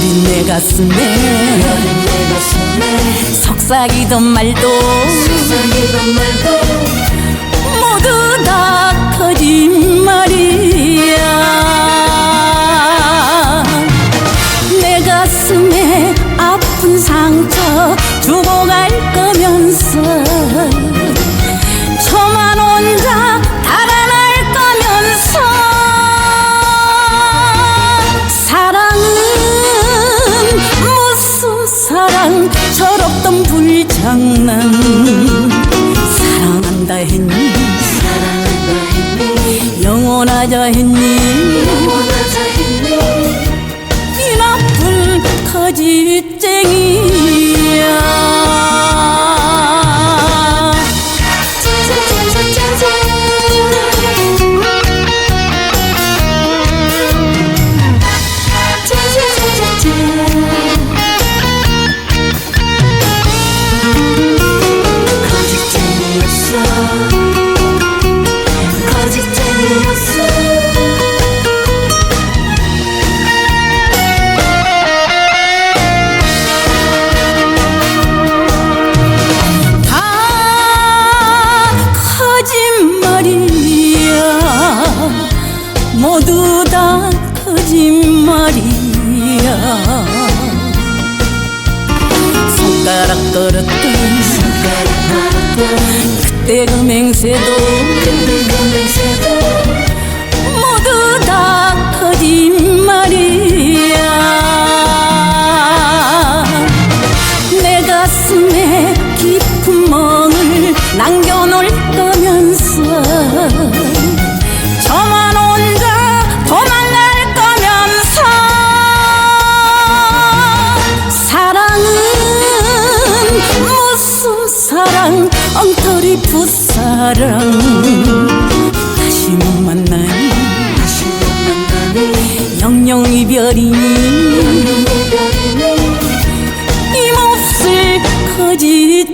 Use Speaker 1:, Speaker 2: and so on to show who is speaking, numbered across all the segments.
Speaker 1: 내 가슴에
Speaker 2: 내 가슴에.
Speaker 1: 속삭이던 말도.
Speaker 2: 속삭이던 말도
Speaker 1: 모두 다 거짓말이야. 내 가슴에 아픈 상처 주고 갈 거면서 사랑 철없던 불장난. 사랑한다 했니? 영원하자 했니?
Speaker 2: 원하자 했니?
Speaker 1: 이 나쁜 거짓쟁이 손가락 걸었던 그때 그 맹세도 모두 다 거짓말이야 내 가슴에 깊은 멍을 남겨놓을 거면서 무슨 사랑 엉터리 풋사랑. 다시 못 만나니 영영 이별이니. 힘없을 거짓쟁이야.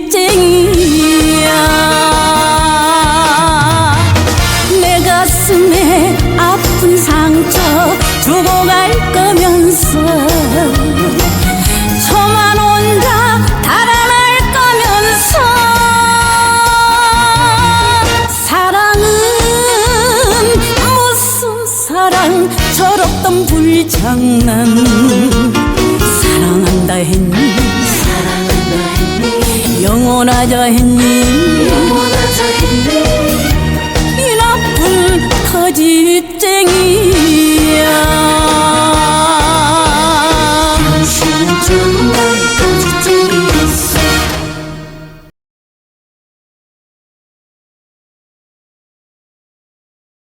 Speaker 1: 내 가슴에 아픈 상처 주고 갈 거면서. 저만 혼 철없던 불장난. 사랑한다 했니?
Speaker 2: 사랑한다 했니?
Speaker 1: 영원하자 했니?
Speaker 2: 원하자 했니